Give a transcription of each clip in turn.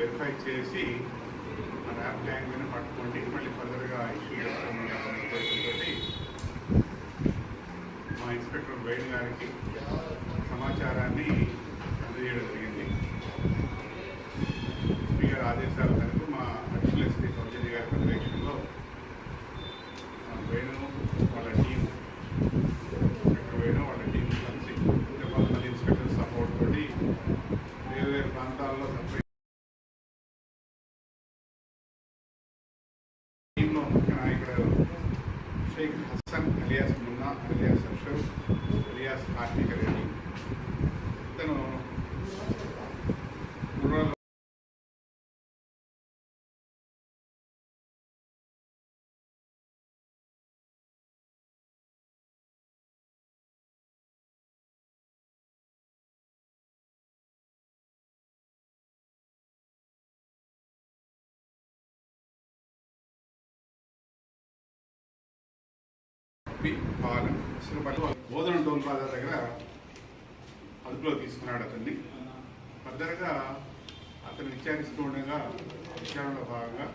Verify చేసి ఆ app ట్యాంక్ని పట్టుకోండి. మళ్ళీ ఫర్దర్గా ఇష్యూ చేస్తామని మా ఇన్స్పెక్టర్ వేణు గారికి సమాచారాన్ని అందజేయడం జరిగింది స్పీకర్ ఆదేశాల మేరకు మా అడిషనల్ ఎస్పీ సౌజన్య గారి పర్యవేక్షణలో ఆ, వేణు వాళ్ళ టీం ఇన్స్పెక్టర్ వేణు వాళ్ళ టీం కలిసి ఇంకా కొంతమంది ఇన్స్పెక్టర్ సపోర్ట్ తోటి వేరు వేరు ప్రాంతాల్లో సపరేట్ టీంలో ముఖ్య నాయకుడు Sheikh Hasan alias Munna alias Ashar alias Karthika Reddy ఇతను రూరల్ బి పాలెం ఇసుకపల్లి బోధన టోల్ ప్లాజా దగ్గర అదుపులో తీసుకున్నాడు అతన్ని. ఫర్దర్గా అతను విచారిస్తూ ఉండగా విచారణలో భాగంగా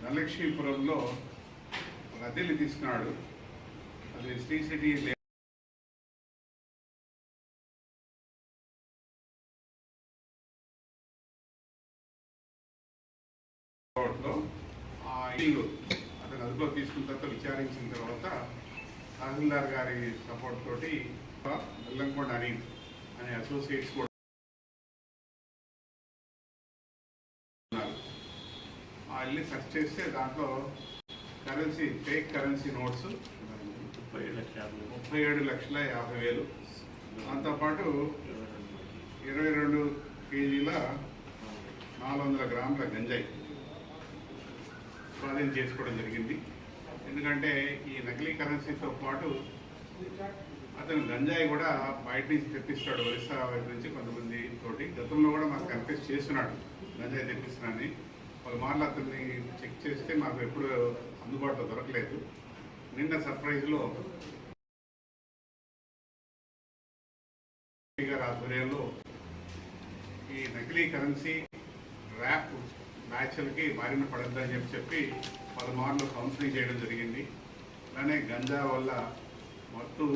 ధనలక్ష్మీపురంలో ఒక తీసుకున్నాడు. అది శ్రీ సిటీ ఇల్లు అతను అదుపులో తీసుకున్న తర్వాత విచారించిన తర్వాత తహసీల్దార్ గారి సపోర్ట్ తోటి బెల్లంకొండ అని అనే అసోసియేట్స్ కూడా ఇల్లు సెర్చ్ చేస్తే దాంట్లో కరెన్సీ ఫేక్ కరెన్సీ నోట్స్ ముప్పై ఏడు లక్షల యాభై వేలు. ముప్పై ఏడు లక్షల యాభై వేలు. దాంతోపాటు ఇరవై రెండు కేజీల నాలుగు వందల గ్రాముల గంజాయి. స్వాధీనం చేసుకోవడం జరిగింది. ఎందుకంటే ఈ నకిలీ కరెన్సీతో పాటు అతను గంజాయి కూడా బయట నుంచి తెప్పిస్తాడు ఒరిస్సా వైపు నుంచి కొంతమంది తోటి. గతంలో కూడా మాకు కన్ఫ్యూజ్ చేస్తున్నాడు గంజాయి తెప్పిస్తున్నాడని పలుమార్లు అతన్ని చెక్ చేస్తే మాకు ఎప్పుడు అందుబాటులో దొరకలేదు. నిన్న సర్ప్రైజ్లో గారి ఆధ్వర్యంలో ఈ నకిలీ కరెన్సీ ర్యాప్ బ్యాచ్లకి బారిన పడద్దని చెప్పి చెప్పి పలుమార్లు కౌన్సిలింగ్ చేయడం జరిగింది. అలానే గంజా వల్ల మత్తు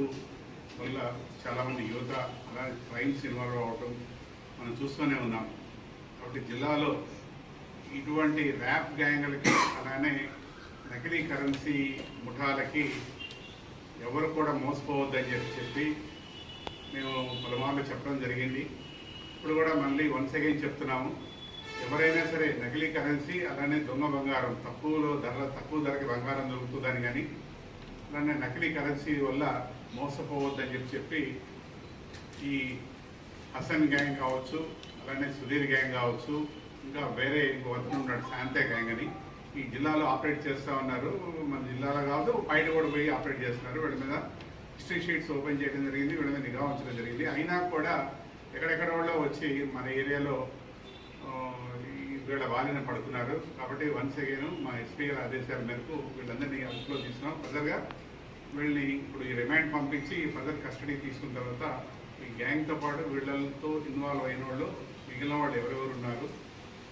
వల్ల చాలామంది యువత అలానే క్రైమ్స్ ఇన్వాల్వ్ అవ్వటం మనం చూస్తూనే ఉన్నాం. కాబట్టి జిల్లాలో ఇటువంటి ర్యాప్ గ్యాంగ్లకి అలానే నకిలీ కరెన్సీ ముఠాలకి ఎవరు కూడా మోసపోవద్దని చెప్పి చెప్పి మేము పలుమార్లు చెప్పడం జరిగింది. ఇప్పుడు కూడా మళ్ళీ వన్స్ అగైన్ చెప్తున్నాము. ఎవరైనా సరే నకిలీ కరెన్సీ అలానే దొంగ బంగారం తక్కువలో ధరల తక్కువ ధరకి బంగారం దొరుకుతుందని కానీ అలానే నకిలీ కరెన్సీ వల్ల మోసపోవద్దని చెప్పి చెప్పి ఈ హసన్ గ్యాంగ్ కావచ్చు అలానే సుధీర్ గ్యాంగ్ కావచ్చు ఇంకా వేరే ఇంకో అతను ఉన్నాడు శాంతే గ్యాంగ్ అని. ఈ జిల్లాలో ఆపరేట్ చేస్తూ ఉన్నారు. మన జిల్లాలో కాదు బయట కూడా పోయి ఆపరేట్ చేస్తున్నారు. వీళ్ళ మీద హిస్టరీ షీట్స్ ఓపెన్ చేయడం జరిగింది వీళ్ళ మీద నిఘా ఉంచడం జరిగింది. అయినా కూడా ఎక్కడెక్కడ వాళ్ళు వచ్చి మన ఏరియాలో వీళ్ళ బాలిన పడుతున్నారు. కాబట్టి వన్స్ అగైన్ మా ఎస్పీ గారి ఆదేశాల మేరకు వీళ్ళందరినీ అదుపులో తీసుకున్నాం. ఫర్దర్గా వీళ్ళని ఇప్పుడు ఈ రిమాండ్ పంపించి ఫర్దర్ కస్టడీ తీసుకున్న తర్వాత ఈ గ్యాంగ్తో పాటు వీళ్ళతో ఇన్వాల్వ్ అయిన వాళ్ళు మిగిలిన వాళ్ళు ఎవరెవరు ఉన్నారు?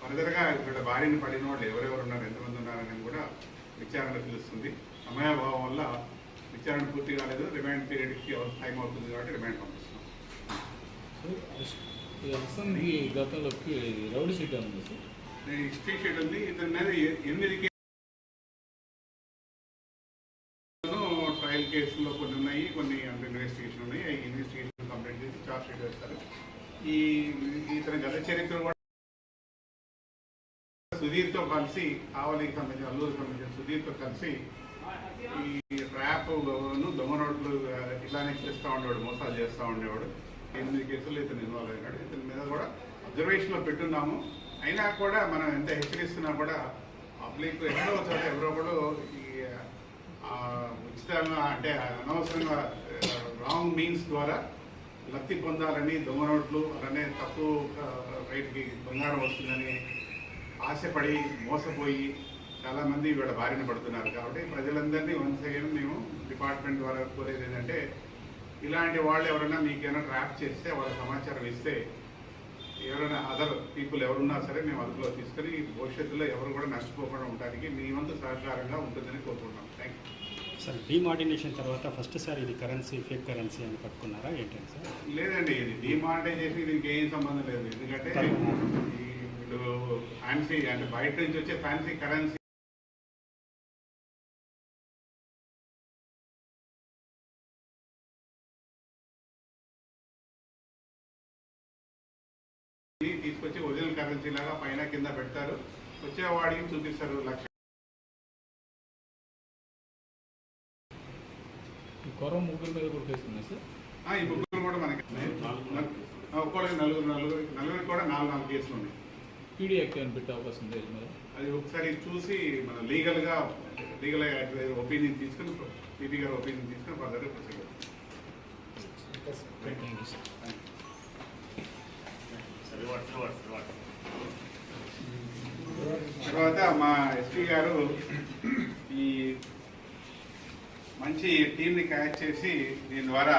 ఫర్దర్గా వీళ్ళ బారిన పడిన వాళ్ళు ఎవరెవరు ఉన్నారు? ఎంతమంది ఉన్నారని కూడా విచారణ తెలుస్తుంది. సమయాభావం వల్ల విచారణ పూర్తి కాలేదు. రిమాండ్ పీరియడ్కి టైం అవుతుంది కాబట్టి రిమాండ్ పంపిస్తున్నాం. ఈ హసన్కి గతంలోకి రౌడీ సీట్ ఉంది సార్? ఈ హిస్టరీ ఉంది ఇతని మీద ఎనిమిది కేసులు ట్రయల్ కేసుల్లో కొన్ని ఉన్నాయి కొన్ని అంటే ఇన్వెస్టిగేషన్ ఉన్నాయి. ఆ ఇన్వెస్టిగేషన్ కంప్లీట్ చేసి చార్జ్ షీట్ వేస్తారు. ఈ ఇతని గత చరిత్ర కూడా సుధీర్తో కలిసి ఆవలికి సంబంధించిన అల్లూరికి సంబంధించిన సుధీర్తో కలిసి ఈ ర్యాప్ దొంగ నోట్లు ఇలానే చేస్తూ ఉండేవాడు మోసాలు చేస్తూ ఉండేవాడు. ఎనిమిది కేసులు ఇతను ఇన్వాల్వ్ అయినాడు. ఇతని మీద కూడా అబ్జర్వేషన్లో పెట్టున్నాము. అయినా కూడా మనం ఎంత హెచ్చరిస్తున్నా కూడా పబ్లిక్ ఎక్కడో చోట ఎవరో కూడా ఈ ఉచితంగా అంటే అనవసరంగా రాంగ్ మీన్స్ ద్వారా లబ్ధి పొందాలని దొంగ నోట్లు అలానే తక్కువ రేటుకి బంగారం వస్తుందని ఆశపడి మోసపోయి చాలామంది వీళ్ళ బారిన పడుతున్నారు. కాబట్టి ప్రజలందరినీ వన్స్ అగైన్ మేము డిపార్ట్మెంట్ ద్వారా కోరేది ఏంటంటే ఇలాంటి వాళ్ళు ఎవరైనా మీకేమైనా ట్రాప్ చేస్తే వాళ్ళ సమాచారం ఇస్తే ఎవరైనా అదర్ పీపుల్ ఎవరున్నా సరే మేము అదుపులో తీసుకొని భవిష్యత్తులో ఎవరు కూడా నష్టపోకుండా ఉండడానికి మీ వంతు సహకారంగా ఉంటుందని కోరుకుంటున్నాం. థ్యాంక్ యూ సార్ డిమార్డినేషన్ తర్వాత ఫస్ట్ సార్ ఇది కరెన్సీ ఫేక్ కరెన్సీ అని పట్టుకున్నారా? ఏంటండి సార్ లేదండి ఇది డిమానిటైజేషన్ దీనికి ఏం సంబంధం లేదు. ఎందుకంటే వీళ్ళు ఫ్యాన్సీ అంటే బయట నుంచి వచ్చే ఫ్యాన్సీ కరెన్సీ తీసుకొచ్చి ఒరిజినల్ కరెన్సీ లాగా పైన కింద పెడతారు. వచ్చే వాడికి చూపిస్తారు లక్ష. ముగ్గురు మీద కూడా సార్? ఈ బుక్కులు కూడా మనకి ఆ, ఒక్కొక్కరికి నలుగురు నలుగురు నలుగురికి కూడా నాలుగు నాలుగు కేసులు ఉన్నాయి. పీడీ యాక్ట్ అని పెట్టే అవకాశం లేదు మరి అది ఒకసారి చూసి మన లీగల్గా లీగల్ ఒపీనియన్ తీసుకుని పీపీ గారు ఒపీనియన్ తీసుకుని ఫర్దర్ ప్రొసీడ్ థ్యాంక్ యూ తర్వాత మా ఎస్పీ గారు ఈ మంచి టీంని క్యాచ్ చేసి దీని ద్వారా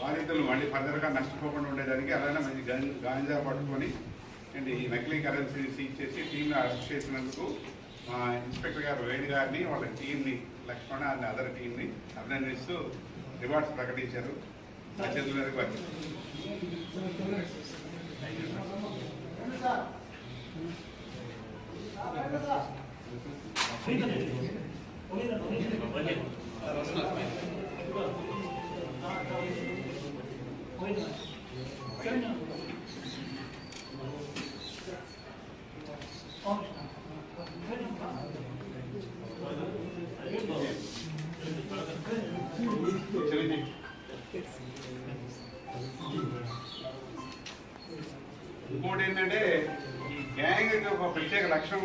బాధితులు మళ్ళీ ఫర్దర్గా నష్టపోకుండా ఉండేదానికి అలానే మంచి గం- గాంజా పట్టుకొని అండ్ ఈ నకిలీ కరెన్సీ సీజ్ చేసి టీంని అరెస్ట్ చేసినందుకు మా ఇన్స్పెక్టర్ గారు వేణు గారిని వాళ్ళ టీంని లక్ష్మణ అండ్ అదర్ టీంని అభినందిస్తూ రివార్డ్స్ ప్రకటించారు. haciéndole recuerdo. Oye,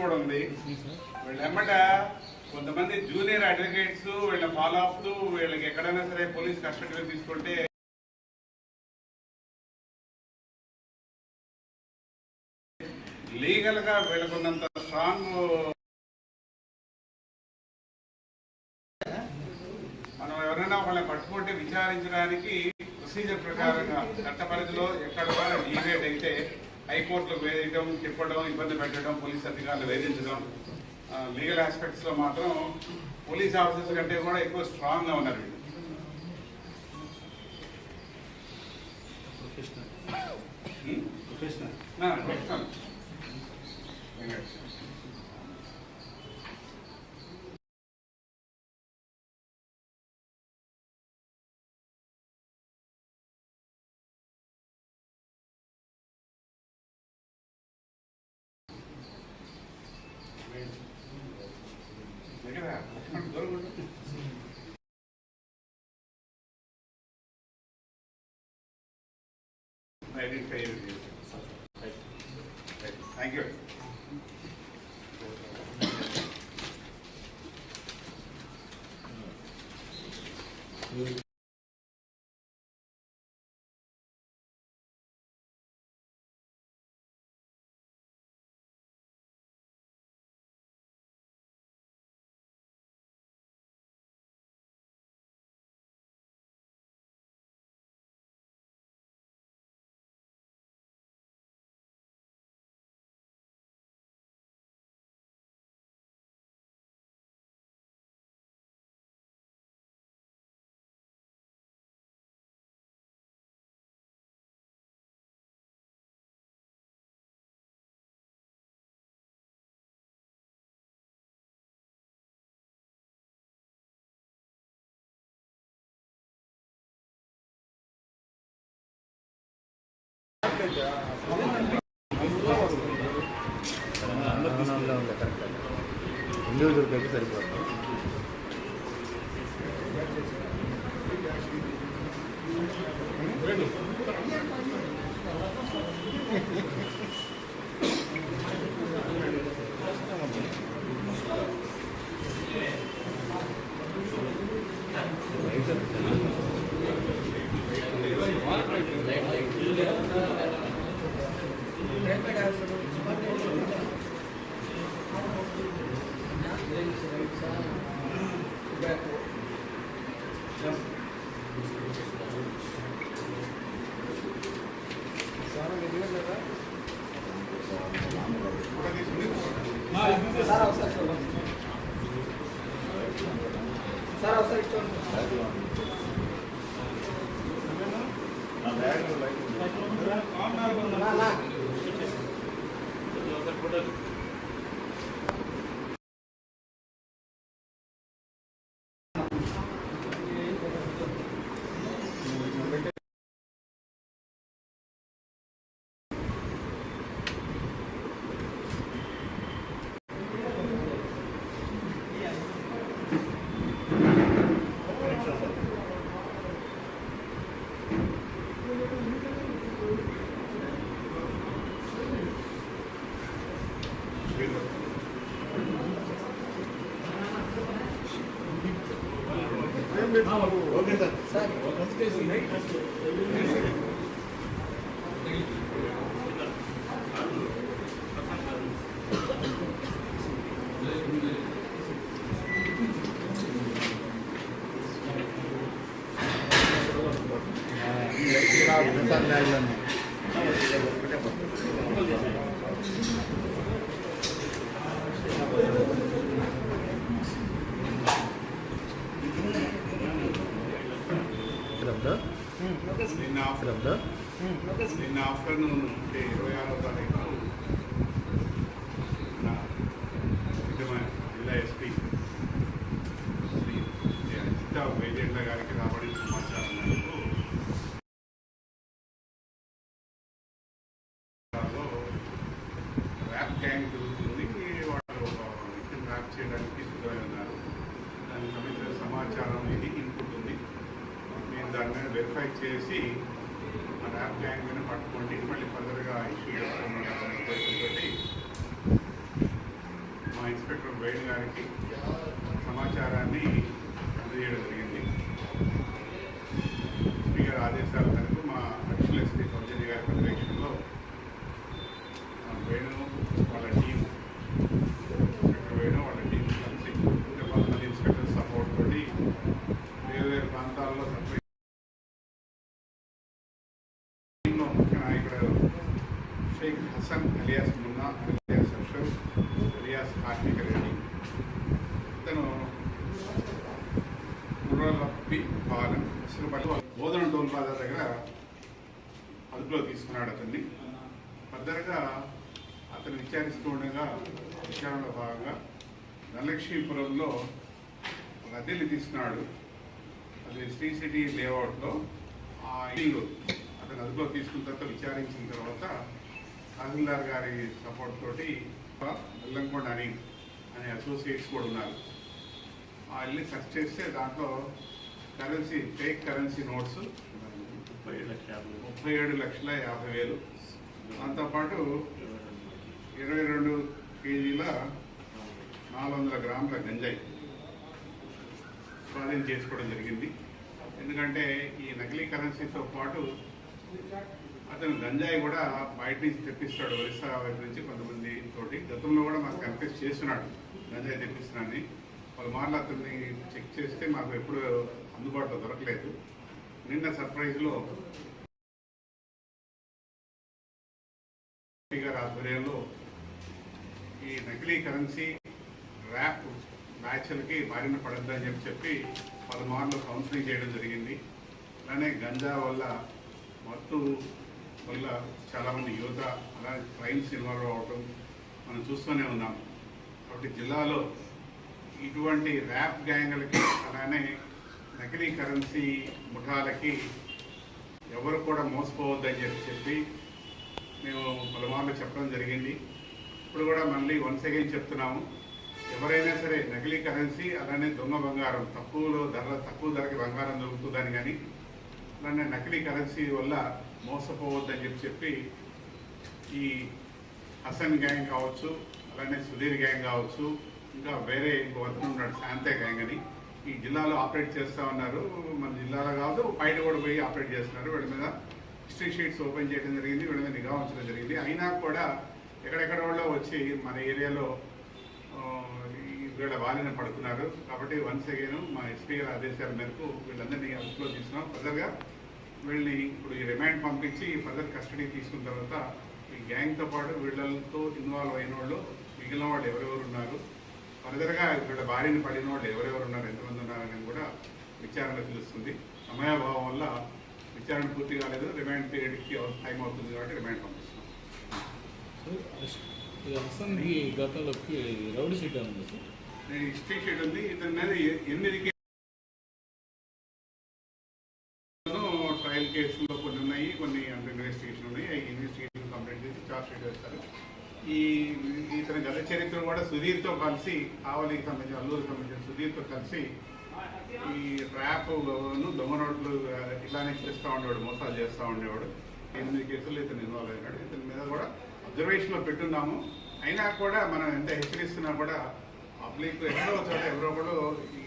కూడా ఉంది. వీళ్ళ ఎమ్మట కొంతమంది జూనియర్ అడ్వకేట్స్ వీళ్ళ ఫాలో వీళ్ళకి ఎక్కడైనా సరే పోలీస్ కస్టడీలో తీసుకుంటే లీగల్గా వీళ్ళకున్నంత స్ట్రాంగ్ మనం ఎవరైనా వాళ్ళని పట్టుకుంటే విచారించడానికి ప్రొసీజర్ ప్రకారంగా చట్ట పరిధిలో ఎక్కడ కూడా లీగేట్ అయితే హైకోర్టులకు వేయడం తిప్పడం ఇబ్బంది పెట్టడం పోలీస్ అధికారులు వేధించడం లీగల్ ఆస్పెక్ట్స్లో మాత్రం పోలీస్ ఆఫీసర్స్ కంటే కూడా ఎక్కువ స్ట్రాంగ్గా ఉన్నారు వీళ్ళు. ప్రొఫెషనల్? Professional professional. వెంకట్. దగ్గర లక్ష్మణ్ దూరం ఉండు. ఐడెంటిఫై థ్యాంక్ ఇండివిజువల్కి అయితే సరిపోతుంది you. సార్ శ్రద్ధ నిన్న శ్రద్ధ నిన్న ఆఫ్టర్నూన్ అంటే ఇరవై ఆరో తారీఖు నా నిజమ జిల్లా ఎస్పీ శ్రీ అజిత వైజెండ్ల గారికి రాబడిన సమాచారం మేరకు దానిలో ర్యాప్ గ్యాంగ్ జరుగుతుంది వాళ్ళు ఒక వ్యక్తిని ర్యాప్ చేయడానికి సిద్ధమై ఉన్నారు దానికి సంబంధించిన సమాచారం ఇది ఇన్పుట్ ఉంది నేను దాని మీద వెరిఫై చేసి ఆ ర్యాప్ గ్యాంగ్ మీద పట్టుకోండి మళ్ళీ ఫర్దర్గా ఇష్యూ చేస్తామన్న ఉద్దేశంతో మా ఇన్స్పెక్టర్ వేణు గారికి సమాచారాన్ని అందజేయడం జరిగింది స్పీకర్ ఆదేశాల మేరకు మా అడిషనల్ ఎస్పీ కౌజని గారి పర్యవేక్షణలో ఆ వేణు వాళ్ళ టీం ఇన్స్పెక్టర్ వేణు వాళ్ళ టీం కలిసి ఇంకా కొంతమంది ఇన్స్పెక్టర్ సపోర్ట్ తోటి వేరు వేరు ప్రాంతాల్లో సప్లై టీంలో ముఖ్య నాయకుడు Sheikh Hasan alias Munna alias Ashaf alias Karthika Reddy ఇతను ముర్రలప్పి పాలెం ఇసుకపల్లి బోధన టోల్ ప్లాజా దగ్గర అదుపులో తీసుకున్నాడు అతన్ని ఫర్దర్గా అతను విచారిస్తూ ఉండగా విచారణలో భాగంగా ధనలక్ష్మీపురంలో ఒక అద్దెలు తీసుకున్నాడు. అది శ్రీ సిటీ లేఅవుట్లో ఆ ఇల్లు అతను అదుపులో తీసుకున్న తర్వాత విచారించిన తర్వాత తహసీల్దార్ గారి సపోర్ట్ తోటి బెల్లంకొండ అని అనే అసోసియేట్స్ కూడా ఉన్నారు. ఆ ఇల్లు సెర్చ్ చేస్తే దాంట్లో కరెన్సీ ఫేక్ కరెన్సీ నోట్స్. ముప్పై ఏడు లక్షల యాభై వేలు. దాంతోపాటు ఇరవై రెండు కేజీల నాలుగు వందల గ్రాముల గంజాయి స్వాధీనం చేసుకోవడం జరిగింది. ఎందుకంటే ఈ నకిలీ కరెన్సీతో పాటు అతను గంజాయి కూడా బయట నుంచి తెప్పిస్తాడు. ఒరిస్సా వైపు నుంచి కొంతమంది తోటి గతంలో కూడా మాకు కన్ఫ్యూజ్ చేస్తున్నాడు గంజాయి తెప్పిస్తున్నాడని పలుమార్లు అతన్ని చెక్ చేస్తే మాకు ఎప్పుడు అందుబాటులో దొరకలేదు. నిన్న సర్ప్రైజ్లో గారి ఆధ్వర్యంలో ఈ నకిలీ కరెన్సీ ర్యాప్ బ్యాచ్లకి బారిన పడద్దని చెప్పి చెప్పి పలుమార్లు కౌన్సిలింగ్ చేయడం జరిగింది. అలానే గంజా వల్ల మత్తు వల్ల చాలామంది యువత అలానే క్రైమ్స్ ఇన్వాల్వ్ అవ్వడం మనం చూస్తూనే ఉన్నాం. కాబట్టి జిల్లాలో ఇటువంటి ర్యాప్ గ్యాంగులకి అలానే నకిలీ కరెన్సీ ముఠాలకి ఎవరు కూడా మోసపోవద్దని చెప్పి చెప్పి మేము పలుమార్లు చెప్పడం జరిగింది. ఇప్పుడు కూడా మళ్ళీ వన్స్ అగైన్ చెప్తున్నాము. ఎవరైనా సరే నకిలీ కరెన్సీ అలానే దొంగ బంగారం తక్కువలో ధర తక్కువ ధరకి బంగారం దొరుకుతుందని కానీ అలానే నకిలీ కరెన్సీ వల్ల మోసపోవద్దని చెప్పి చెప్పి ఈ హసన్ గ్యాంగ్ కావచ్చు అలానే సుధీర్ గ్యాంగ్ కావచ్చు ఇంకా వేరే ఇంకో అతను ఉన్నాడు శాంతే గ్యాంగ్ అని. ఈ జిల్లాలో ఆపరేట్ చేస్తా ఉన్నారు. మన జిల్లాలో కాదు బయట కూడా పోయి ఆపరేట్ చేస్తున్నారు. వీళ్ళ మీద హిస్టరీ షీట్స్ ఓపెన్ చేయడం జరిగింది వీళ్ళ మీద నిఘా ఉంచడం జరిగింది. అయినా కూడా ఎక్కడెక్కడ వాళ్ళు వచ్చి మన ఏరియాలో వీళ్ళ బాలిన పడుతున్నారు కాబట్టి వన్స్ అగైన్ మా ఎస్పీ గారి ఆదేశాల మేరకు వీళ్ళందరినీ అదుపులో తీసుకున్నాం. ఫర్దర్గా వీళ్ళని ఇప్పుడు ఈ రిమాండ్ పంపించి ఫర్దర్ కస్టడీ తీసుకున్న తర్వాత ఈ గ్యాంగ్తో పాటు వీళ్ళతో ఇన్వాల్వ్ అయిన వాళ్ళు మిగిలిన వాళ్ళు ఎవరెవరు ఉన్నారు? ఫర్దర్గా వీళ్ళ బారిన పడిన వాళ్ళు ఎవరెవరు ఉన్నారు? ఎంతమంది ఉన్నారని కూడా విచారణ తెలుస్తుంది. సమయాభావం వల్ల విచారణ పూర్తి కాలేదు. రిమాండ్ పీరియడ్కి టైం అవుతుంది కాబట్టి రిమాండ్ పంపిస్తున్నాం. ఈ అసంకి గతంలోకి రౌడీ షీట్ ఉంది సార్? షీట్ ఉంది. ఇతని మీద ఎనిమిది కేసులు ట్రయల్ కేసులో కొన్ని ఉన్నాయి. కొన్ని అండర్ ఇన్వెస్టిగేషన్ ఉన్నాయి. ఆ ఇన్వెస్టిగేషన్ కంప్లీట్ చేసి చార్జ్ షీట్ వేస్తారు. ఈ ఇతని గత చరిత్ర కూడా సుధీర్తో కలిసి ఆవలికి సంబంధించిన అల్లూరికి సంబంధించిన సుధీర్తో కలిసి ఈ ర్యాప్ దొంగ నోట్లు ఇలానే చేస్తూ ఉండేవాడు మోసాలు చేస్తూ ఉండేవాడు. ఎనిమిది కేసులు ఇతను ఇన్వాల్వ్ అయినాడు. ఇతని మీద కూడా అబ్జర్వేషన్లో పెట్టున్నాము. అయినా కూడా మనం ఎంత హెచ్చరిస్తున్నా కూడా పబ్లిక్ ఎక్కడో చోట ఎవరో కూడా ఈ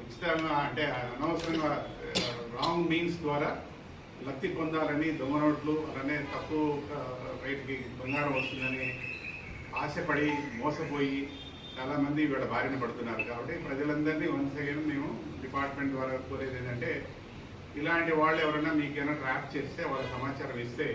ఉచితంగా అంటే అనవసరంగా రాంగ్ మీన్స్ ద్వారా లబ్ధి పొందాలని దొంగ నోట్లు అలానే తక్కువ ఆ, రేటుకి బంగారం వస్తుందని ఆశపడి మోసపోయి చాలామంది వీళ్ళ బారిన పడుతున్నారు. కాబట్టి ప్రజలందరినీ వన్స్ అగైన్ మేము డిపార్ట్మెంట్ ద్వారా కోరేది ఏంటంటే ఇలాంటి వాళ్ళు ఎవరైనా మీకేమైనా ట్రాప్ చేస్తే వాళ్ళ సమాచారం ఇస్తే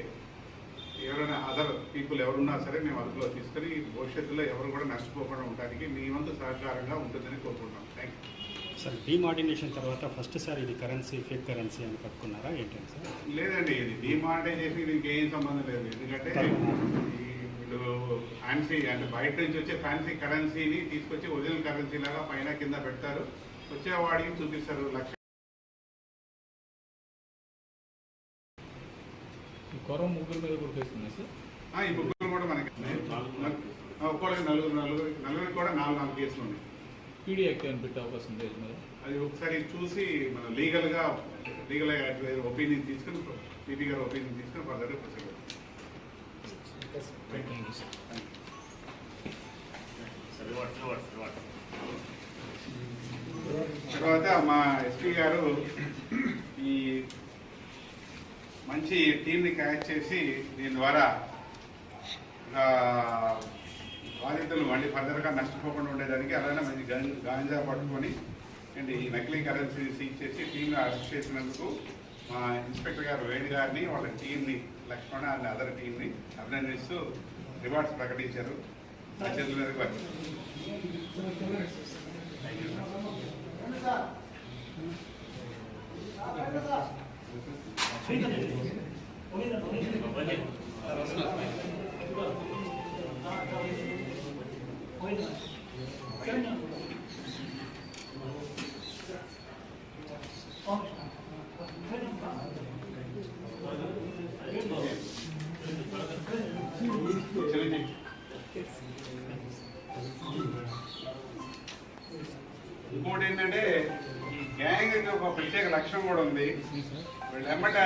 ఎవరైనా అదర్ పీపుల్ ఎవరున్నా సరే మేము అదుపులో తీసుకొని భవిష్యత్తులో ఎవరు కూడా నష్టపోకుండా ఉండడానికి మీ వంతు సహకారంగా ఉంటుందని కోరుకుంటున్నాం. థ్యాంక్ యూ సార్ డిమార్డినేషన్ తర్వాత ఫస్ట్ సార్ ఇది కరెన్సీ ఫేక్ కరెన్సీ అని పట్టుకున్నారా? ఏంటండి సార్ లేదండి ఇది డిమానిటైజేషన్ దీనికి ఏం సంబంధం లేదు. ఎందుకంటే వీళ్ళు ఫ్యాన్సీ అంటే బయట నుంచి వచ్చే ఫ్యాన్సీ కరెన్సీని తీసుకొచ్చి ఒరిజినల్ కరెన్సీ లాగా పైన కింద పెడతారు. వచ్చేవాడికి చూపిస్తారు లక్ష కొర ముగ్గురు మీద ఉన్నాయి సార్ ఆ, ఈ బుక్కులు కూడా మనకి ఒక్కొక్కరికి నలుగురు నలుగురు నలుగురికి కూడా నాలుగు నాలుగు కేసులు ఉన్నాయి. పీడీ యాక్ట్ అని పెట్టే అవకాశం లేదు మరి అది ఒకసారి చూసి మన లీగల్గా లీగల్ ఒపీనియన్ తీసుకుని పీపీ గారు ఒపీనియన్ తీసుకుని ఫర్దర్గా ప్రొసీడ్ తర్వాత మా ఎస్పీ గారు ఈ మంచి టీంని క్యాచ్ చేసి దీని ద్వారా ఆ, బాధితులు మళ్ళీ ఫర్దర్గా నష్టపోకుండా ఉండేదానికి అలానే మంచి గాంజా పట్టుకొని అండ్ ఈ నకిలీ కరెన్సీ సీజ్ చేసి టీంని అరెస్ట్ చేసినందుకు మా ఇన్స్పెక్టర్ గారు వేణు గారిని వాళ్ళ టీంని లక్ష్మణ అండ్ అదర్ టీంని అభినందిస్తూ రివార్డ్స్ ప్రకటించారు. మీదకి వచ్చారు థ్యాంక్ యూ సార్ చలిండి. ఇంకోటి ఏంటంటే ఈ గ్యాంగ్ ఒక ప్రత్యేక లక్షణం కూడా ఉంది. వీళ్ళెమ్మట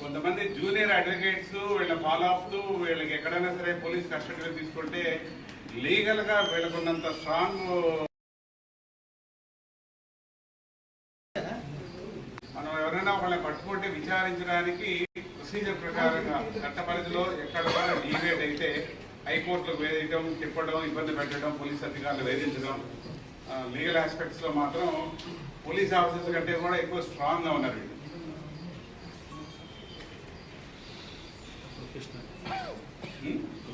కొంతమంది జూనియర్ అడ్వకేట్స్ వీళ్ళ ఫాలోఅప్లు వీళ్ళకి ఎక్కడైనా సరే పోలీస్ కస్టడీలో తీసుకుంటే లీగల్గా వీళ్ళకున్నంత స్ట్రాంగ్ మనం ఎవరైనా వాళ్ళని పట్టుకుంటే విచారించడానికి ప్రొసీజర్ ప్రకారంగా చట్ట పరిధిలో ఎక్కడ కూడా డీవేట్ అయితే హైకోర్టులకు వేధించడం తిప్పడం ఇబ్బంది పెట్టడం పోలీస్ అధికారులు వేధించడం లీగల్ ఆస్పెక్ట్స్లో మాత్రం పోలీస్ ఆఫీసర్స్ కంటే కూడా ఎక్కువ స్ట్రాంగ్గా ఉన్నారు ఉన్నారు వీళ్ళు. ప్రొఫెషనల్